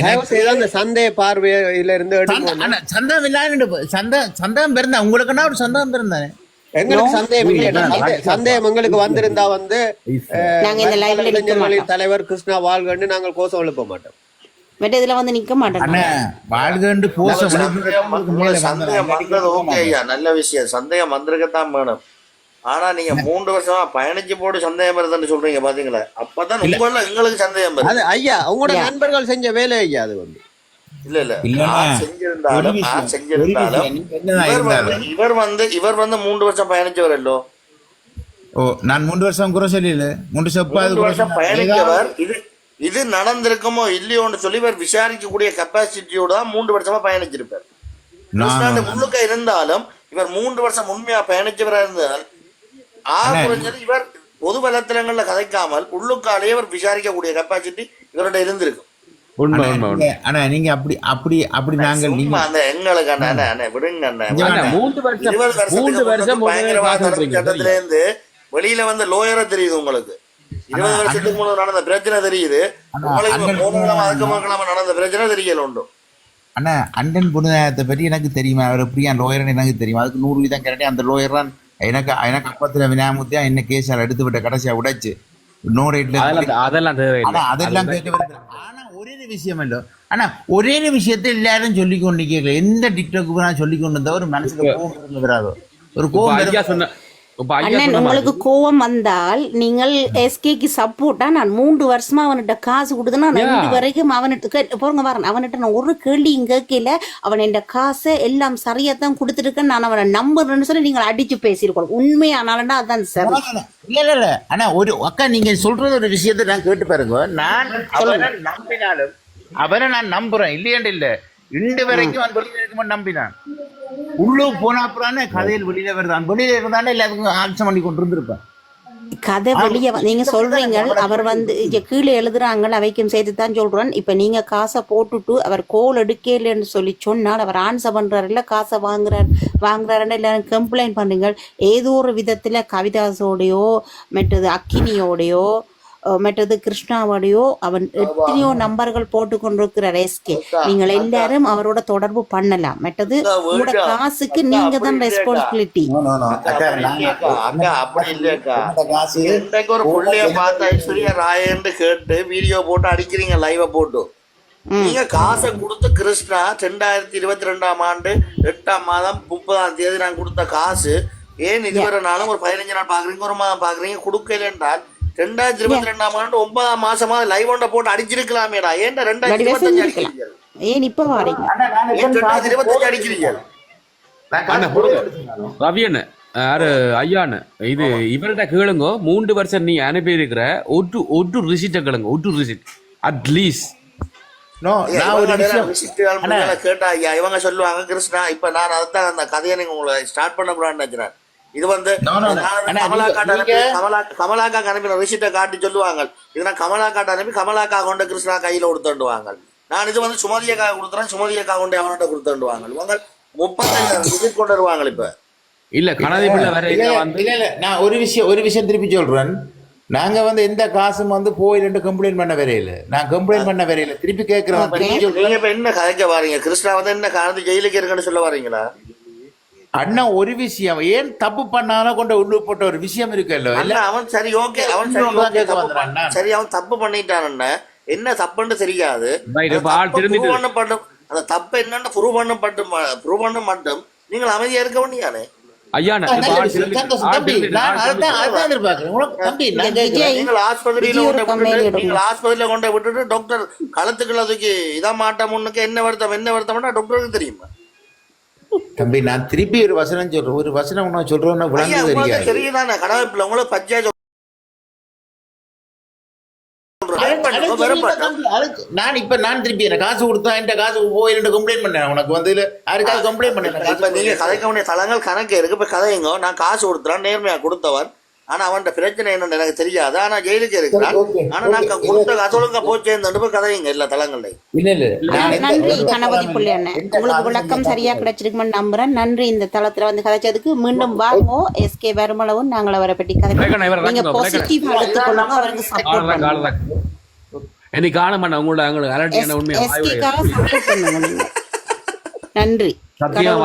S6: தயவு செய்து அந்த சந்தேக பார்வையில இருந்து
S1: சந்தா-
S6: எடுக்கணும்
S1: அண்ணா, சந்தேகம் இல்லாத சந்தேகம் சந்தேகம் பிறந்தா உங்களுக்குன்னா ஒரு சந்தேகம் பிறந்தானே?
S6: எங்களுக்கு சந்தேகம் இல்லையா சந்தே- சந்தேகம் எங்களுக்கு வந்திருந்தா வந்து தலைவர் கிருஷ்ணா வாழ்கன்னு நாங்கள் கோஷம் எழுப்ப மாட்டோம்.
S3: பட் இதுல வந்து நிக்க
S1: அண்ணா வாழ்கண்டு போச
S5: சந்தேகம் வந்தது ஓகே ஐயா நல்ல விஷயம். சந்தேகம் வந்திருக்கத்தான் வேணும். ஆனா நீங்க மூன்று வருஷமா பயணிச்சு போட்டு சந்தேகம் வருதுன்னு சொல்றீங்க பாத்தீங்களா? அப்பதான் உங்கள எங்களுக்கு சந்தேகம் வருது.
S6: அது ஐயா உங்களோட நண்பர்கள் செஞ்ச வேலை ஐயா அது வந்து.
S5: இல்ல இல்ல. செஞ்சிருந்தாலும் செஞ்சிருந்தாலும் இவர் வந்து. இவர் வந்து மூன்று வருஷம் பயணிச்சவரல்லோ
S1: ஓ நான் மூன்று வருஷம் குறை சொல்லல. மூன்று வருஷம்.
S5: பயணித்தவர் இது இது நடந்திருக்குமோ இல்லையோன்னு சொல்லி இவர் விசாரிக்கக்கூடிய கெப்பாசிட்டியோட தான் மூன்று வருஷமா பயணிச்சிருப்பார். கிருஷ்ணாண்டு முழுக்க இருந்தாலும் இவர் மூன்று வருஷம் உண்மையா பயணிச்சவரா இருந்தால் குறைஞ்சது இவர் பொது வலைத்தளங்கள்ல கதைக்காமல் உள்ளுக்காலேயே இவர் விசாரிக்கக்கூடிய கெப்பாசிட்டி இவர்கிட்ட இருந்திருக்கும்.
S1: நீங்க- அப்படி அப்படி நாங்கள் நீங்க
S5: அந்த எங்களுக்கு அண்ணா விடுங்க அண்ணா.
S7: மூன்று வருஷம் மூன்று வருஷம்
S5: பயங்கரவாத வெளியில வந்து லோயரா தெரியுது உங்களுக்கு. இருபது வருஷத்துக்கு முன்னாடி நடந்த பிரச்சனை தெரியுது. நடந்த பிரச்சனை தெரியல உண்டு.
S1: அண்ணா அண்டன் புனிதாயத்தை பற்றி எனக்கு தெரியுமா? அவர் எப்படியா லோயர்னு எனக்கு தெரியும்? அதுக்கு நூறு வீதம் கேரண்டி அந்த லோயர் தான். எனக்கு எனக்கு அப்பத்துல வினாமுத்தியா என்ன கேஸால் எடுத்து விட்ட கடைசியா உடைச்சு. நோ ரேட்ல
S7: அதெல்லாம் அதெல்லாம் தேவையில்லை
S1: ஆனா அதெல்லாம் கேட்டு வருது ஆனா ஒரே ஒரு விஷயம் இல்ல ஆனா ஒரே ஒரு விஷயத்தை எல்லாரும் சொல்லி கொண்டு கேட்கல. எந்த டிக்டாக்கு நான் சொல்லி கொண்டு வந்தா ஒரு மனசுல இருந்து வராதோ. ஒரு
S7: இப்ப
S3: அண்ணன் உங்களுக்கு கோவம் வந்தால் நீங்கள் எஸ்கேக்கு சப்போர்ட்டா நான் மூன்று வருஷமா அவன்கிட்ட காசு கொடுத்தனா நான். இன்று வரைக்கும் அவன்கிட்ட கே- பாருங்க வரேன் அவன்கிட்ட நான் ஒரு கேள்வியும் கேட்கல. அவன் என் காசை எல்லாம் சரியா தான் கொடுத்துருக்கேன் நான் அவனை நம்புறேன்னு சொல்லி நீங்கள் அடிச்சு பேசியிருக்கோம் உண்மையானாலண்டா அதான் சரி.
S1: இல்ல இல்ல இல்ல. ஆனா ஒரு அக்கா நீங்க சொல்றது ஒரு விஷயத்தை நான் கேட்டு பாருங்க. நான் அவரை நம்பினாலும் அவரை நான் நம்புறேன். இல்லையாண்டு இல்ல. இன்று வரைக்கும் அவன் இருக்கும்போது நம்பினான். உள்ளூர் போன அப்புறம் கதையில் வெளியில வருதான். வெளியில இருந்தானே எல்லாத்துக்கும் ஆட்சம் பண்ணி கொண்டு இருந்திருப்பேன்
S3: கதை வெளியே நீங்க சொல்றீங்க அவர் வந்து கீழே எழுதுறாங்க அவைக்கும் சேர்த்து தான் சொல்றேன் இப்ப நீங்க காசை போட்டுட்டு அவர் கோல் எடுக்கலன்னு சொல்லி சொன்னால் அவர் ஆன்சர் பண்றாரு. இல்ல காசை வாங்குறாரு வாங்குறாருன்னு எல்லாரும் கம்ப்ளைண்ட் பண்ணுங்க ஏதோ ஒரு விதத்துல கவிதாஸோடையோ மற்றது அக்கினியோடையோ மற்றது கிருஷ்ணாவோடையோ அவன் எத்தனையோ நம்பர்கள் போட்டு கொண்டிருக்கிறார் எஸ்கே நீங்கள் எல்லாரும் அவரோட தொடர்பு பண்ணலாம். மற்றது உங்களோட காசுக்கு நீங்க தான் ரெஸ்பான்சிபிலிட்டி
S5: ஒரு புள்ளைய பார்த்து ஐஸ்வர்யா ராயன்னு கேட்டு வீடியோ போட்டு அடிக்கிறீங்க லைவ போட்டு. நீங்க காசை கொடுத்து கிருஷ்ணா ரெண்டாயிரத்தி இருபத்தி ரெண்டாம் ஆண்டு எட்டாம் மாதம் முப்பதாம் தேதி நான் கொடுத்த காசு ஏன் இதுவரை நாளும் ஒரு பதினஞ்சு நாள் பாக்குறீங்க ஒரு மாதம் பாக்குறீங்க கொடுக்கல என்றால் ரெண்டாயிரத்தி இருபத்தி ரெண்டாம் ஆண்டு ஒன்பதாம் மாசமா லைவ் ஒன்றை போட்டு அடிச்சிருக்கலாமேடா. ஏன்டா ரெண்டாயிரத்தி இருபத்தஞ்சு அடிக்கிறீங்க
S3: ஏன் இப்ப வாரீங்க?
S5: ரெண்டாயிரத்தி இருபத்தஞ்சு அடிக்கிறீங்க
S7: ரவி அண்ணன் யாரு? ஐயான்னு இது இவர்கிட்ட கேளுங்க. மூன்று வருஷம் நீ அனுப்பி இருக்கிற ஒரு ஒரு ரிசிட்ட கேளுங்க. ஒரு ரிசிட் அட்லீஸ்ட்
S5: கேட்டா ஐயா இவங்க சொல்லுவாங்க கிருஷ்ணா இப்ப நான் அதான் அந்த கதையை நீங்க உங்களை ஸ்டார்ட் பண்ண கூடாதுன்னு நினைக்கிறேன். இது வந்து கமலாக்கா அனுப்பின ரிசிட்டை காட்டி சொல்லுவாங்க. இது நான் கமலாக்காட்ட அனுப்பி கமலாக்கா கொண்ட கிருஷ்ணா கையில கொடுத்துண்டுவாங்க நான் இது வந்து சுமதியக்கா கொடுத்துறேன் சுமதியக்கா கொண்டு அவன்கிட்ட கொடுத்துண்டுவாங்க. இவங்க முப்பத்தஞ்சு கொண்டு வருவாங்க இப்ப.
S7: இல்ல கனதி பிள்ளை வேற
S1: இல்ல, இல்ல இல்ல நான் ஒரு விஷயம் ஒரு விஷயம் திருப்பி சொல்றேன். நாங்க வந்து எந்த காசும் வந்து போய் ரெண்டு கம்ப்ளைண்ட் பண்ண வரையில நான் கம்ப்ளைண்ட் பண்ண வரையில திருப்பி கேட்கிறேன்
S5: என்ன கதைக்க வாரீங்க? கிருஷ்ணா வந்து என்ன காரணத்து ஜெயிலுக்கு இருக்குன்னு சொல்ல வாரீங்களா?
S1: அண்ணா ஒரு விஷயம். ஏன் தப்பு பண்ணாலும் கொண்ட உள்ளு போட்ட ஒரு விஷயம் இருக்குல்ல இல்ல?
S5: அவன் சரி ஓகே அவன் சரி பண்ண- அவன் தப்பு பண்ணிட்டான் என்ன தப்புன்னு தெரியாது. அந்த தப்பை என்னன்னு ப்ரூவ் பண்ணப்பட்டும் ப்ரூவ் பண்ண மட்டும் நீங்கள் அமைதியா இருக்க வேண்டியானே ஆஸ்பத்திரியில கொண்டு விட்டுட்டு
S3: எடுங்க.
S5: நீங்கள் ஆஸ்பத்திரியில கொண்டு விட்டுட்டு டாக்டர் களத்துக்குள்ள தூக்கி இதான் மாட்ட முன்னுக்கு என்ன வருத்தம் என்ன வருத்தம்னா டாக்டருக்கு தெரியுமா?
S1: தம்பி நான் திருப்பி ஒரு வசனம் சொல்றேன் ஒரு வசனம் உன்னை சொல்றேன்னு
S5: ஐயா
S1: விளங்கு
S5: உங்களுக்கு
S1: தெரியாது
S5: தெரியுதானே? கடவுள்.
S1: தம்பி, அதுக்கு நான் இப்ப நான் திருப்பி எனக்கு காசு கொடுத்தா என்கிட்ட காசு போய் ரெண்டு கம்ப்ளைண்ட் பண்ணேன் உனக்கு வந்து யாருக்காவது கம்ப்ளைண்ட் பண்ணேன்
S5: நீங்க கதைக்க வேண்டிய தளங்கள் கணக்கு இருக்கு. இப்ப கதைங்க நான் காசு கொடுத்துறான் நேர்மையா கொடுத்தவன். ஆனா அவன் பிரச்சனை என்னன்னு எனக்கு தெரியாது. ஆனா ஜெயிலுக்கு இருக்கிறான். ஆனா நான்
S1: Okay.
S5: கொடுத்த காசு ஒழுங்கா போச்சு எல்லா தளங்கள்லையும்
S1: இல்ல எந்த-
S3: நன்றி கணபதி புள்ளி உங்களுக்கு விளக்கம். சரியா கிடைச்சிருக்குமென்னு நம்புறேன். நன்றி இந்த தளத்துல வந்து கதைச்சதுக்கு. மீண்டும் வாங்கோ எஸ்கே வருமளவும் நாங்கள் அவரை பற்றி கதை நீங்க. பாசிட்டிவ் எடுத்துக்கொள்ளுங்க. அவருக்கு சப்போர்ட்
S7: ஆளுதான்,
S3: பண்ணுங்க.
S7: ஆளுதான். எனக்கு காண மாட்டேன் உங்களோட உண்மையை.
S3: எஸ்கேக்காக சப்போர்ட் பண்ணுங்க நீங்க. நன்றி.
S7: சத்தியம்